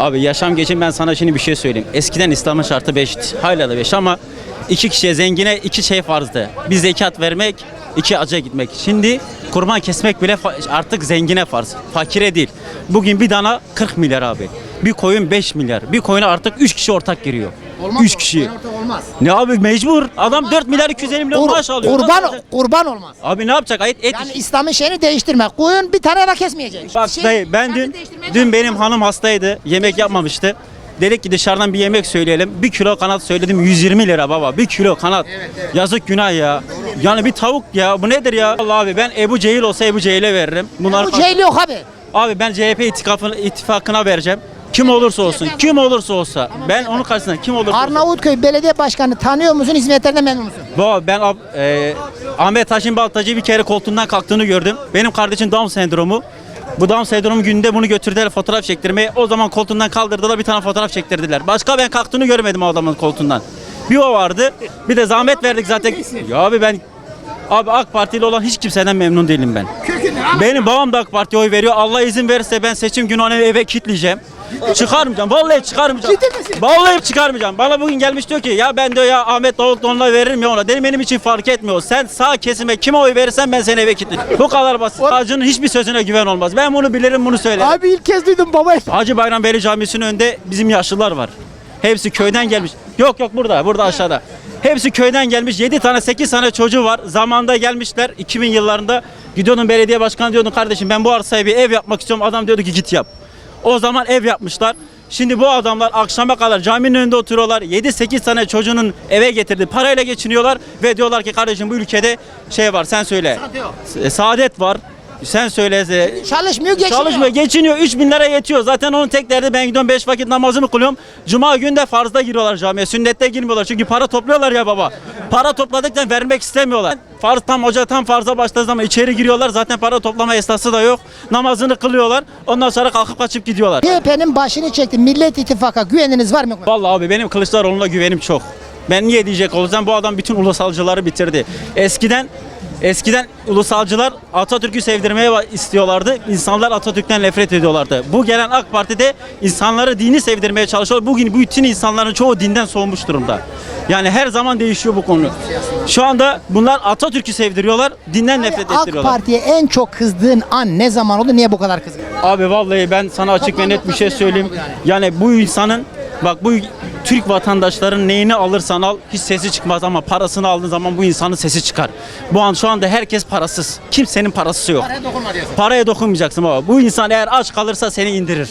Abi yaşam geçim ben sana şimdi bir şey söyleyeyim. Eskiden İslam'ın şartı 5'ti. Hala da 5 ama iki kişiye zengine iki şey farzdı. Bir zekat vermek, iki acıya gitmek. Şimdi kurban kesmek bile artık zengine farz. Fakire değil. Bugün bir dana 40 milyar abi. Bir koyun 5 milyar. Bir koyuna artık 3 kişi ortak giriyor. 3 kişi. olmaz. Ne abi mecbur. Adam 4 milyar 250 milyon Kur- maaş alıyor. Nasıl kurban olacak? kurban olmaz. Abi ne yapacak? Et, et Yani İslam'ın şeyini değiştirme. Koyun bir tane de kesmeyecek. Bak Şey- dayı ben dün değiştirmeye dün benim hanım hastaydı. Yemek yapmamıştı. Dedik ki dışarıdan bir yemek söyleyelim. Bir kilo kanat söyledim 120 lira baba. Bir kilo kanat. Yazık günah ya. Yani bir tavuk ya. Bu nedir ya? Allah abi ben Ebu Cehil olsa Ebu Cehil'e veririm. Bunlar Bu cehil yok abi. Abi ben CHP ittifakına, ittifakına vereceğim. Kim olursa olsun, kim olursa olsa. Ben onun karşısında kim olursa olsun. Arnavutköy Belediye Başkanı tanıyor musun? Hizmetlerinden memnun musun? Bu ben ab- e, Ahmet Haşim Baltacı bir kere koltuğundan kalktığını gördüm. Benim kardeşim Down sendromu. Bu Down sendromu gününde bunu götürdüler fotoğraf çektirmeye. O zaman koltuğundan kaldırdılar bir tane fotoğraf çektirdiler. Başka ben kalktığını görmedim o adamın koltuğundan. Bir o vardı. Bir de zahmet verdik zaten. Ya abi ben Abi AK Partili olan hiç kimseden memnun değilim ben. Benim babam da AK Parti'ye oy veriyor. Allah izin verirse ben seçim günü onu eve kilitleyeceğim. Çıkarmayacağım. Vallahi çıkarmayacağım. Ciddi misin? Vallahi çıkarmayacağım. Bana bugün gelmiş diyor ki ya ben diyor ya Ahmet Davutoğlu'na veririm ya ona. Dedim benim için fark etmiyor. Sen sağ kesime kime oy verirsen ben seni eve kilitleyeceğim. Bu kadar basit. Hacının hiçbir sözüne güven olmaz. Ben bunu bilirim bunu söylerim. Abi ilk kez duydum baba. Hacı Bayram Veli Camisi'nin önünde bizim yaşlılar var. Hepsi köyden gelmiş. Yok yok burada, burada aşağıda. Hepsi köyden gelmiş. 7 tane 8 tane çocuğu var. Zamanda gelmişler 2000 yıllarında. Gidiyordun belediye başkanı diyordun kardeşim ben bu arsaya bir ev yapmak istiyorum. Adam diyordu ki git yap. O zaman ev yapmışlar. Şimdi bu adamlar akşama kadar caminin önünde oturuyorlar. 7-8 tane çocuğunun eve getirdi. Parayla geçiniyorlar ve diyorlar ki kardeşim bu ülkede şey var sen söyle. E, Saadet var. Sen söyle. e, Çalışmıyor geçiniyor. Çalışmıyor, geçiniyor. 3 bin lira yetiyor. Zaten onun tek derdi ben gidiyorum 5 vakit namazımı kılıyorum. Cuma günde farzda giriyorlar camiye. Sünnette girmiyorlar. Çünkü para topluyorlar ya baba. Para topladıktan vermek istemiyorlar. Farz tam hoca tam farza başladığı zaman içeri giriyorlar. Zaten para toplama esnası da yok. Namazını kılıyorlar. Ondan sonra kalkıp kaçıp gidiyorlar. CHP'nin başını çekti. Millet İttifak'a güveniniz var mı? yok mu? Vallahi abi benim Kılıçdaroğlu'na güvenim çok. Ben niye diyecek olsam bu adam bütün ulusalcıları bitirdi. Eskiden eskiden ulusalcılar Atatürk'ü sevdirmeye istiyorlardı. İnsanlar Atatürk'ten nefret ediyorlardı. Bu gelen AK Parti'de insanları dini sevdirmeye çalışıyor. Bugün bütün insanların çoğu dinden soğumuş durumda. Yani her zaman değişiyor bu konu. Şu anda bunlar Atatürk'ü sevdiriyorlar, dinden nefret AK ettiriyorlar. Parti'ye en çok kızdığın an ne zaman oldu? Niye bu kadar kızgın? Abi vallahi ben sana açık ve net bir şey söyleyeyim. Yani bu insanın bak bu Türk vatandaşların neyini alırsan al hiç sesi çıkmaz ama parasını aldığın zaman bu insanın sesi çıkar. Bu an şu anda herkes parasız. Kimsenin parası yok. dokunma diyorsun. Paraya dokunmayacaksın baba. Bu insan eğer aç kalırsa seni indirir.